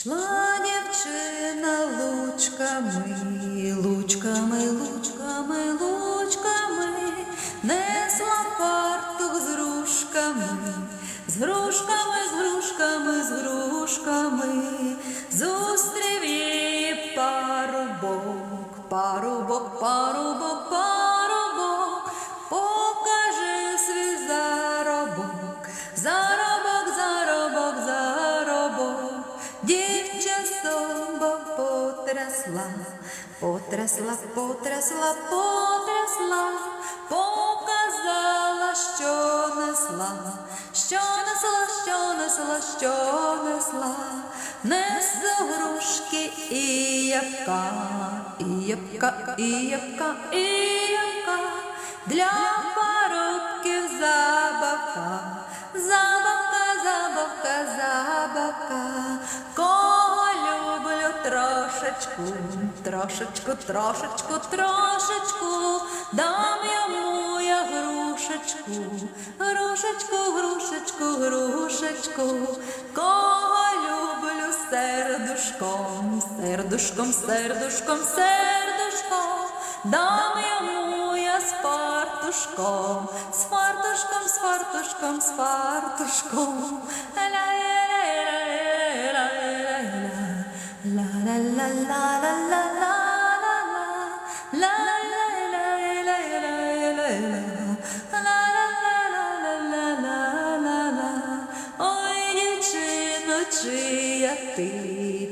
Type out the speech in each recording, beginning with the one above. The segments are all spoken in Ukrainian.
Йшла дівчина лучками, лучками, лучками, лучками, несла фартух з грушками, з грушками, з грушками, з грушками, зустрів її парубок, парубок, парубок, парубок, Дівча соба потрясла, потрясла, потрясла, потрясла, показала, що несла, що несла, що несла, що несла, несла грушки і ябка, і ябка, і ябка, і ябка, для трошечку, трошечку, трошечку, трошечку, дам йому я грушечку, грушечку, грушечку, грушечку, кого люблю сердушком, сердушком, сердушком, сердушком, дам йому я з фартушком, з фартушком, з фартушком. Ой, чия ти,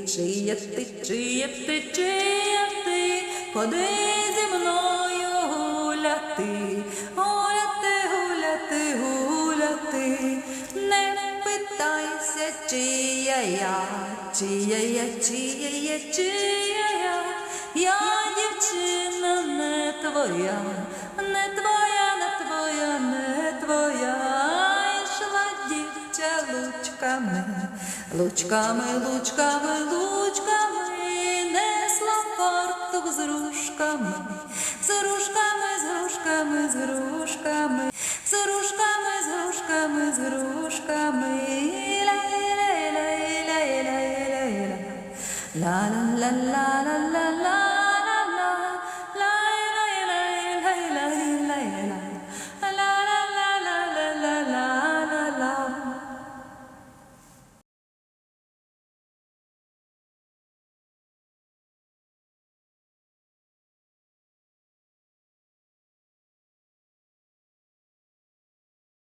чия ти, чия ти, чия ти, ходи зі мною гуляти, чия я, чия чия чия я, я дівчина не твоя, не твоя, не твоя, не твоя, йшла дівча лучками, лучками, лучками, лучками, несла фартух з рушками, з рушками, з рушками, з рушками, з рушками, з рушками, з рушками, la la la la.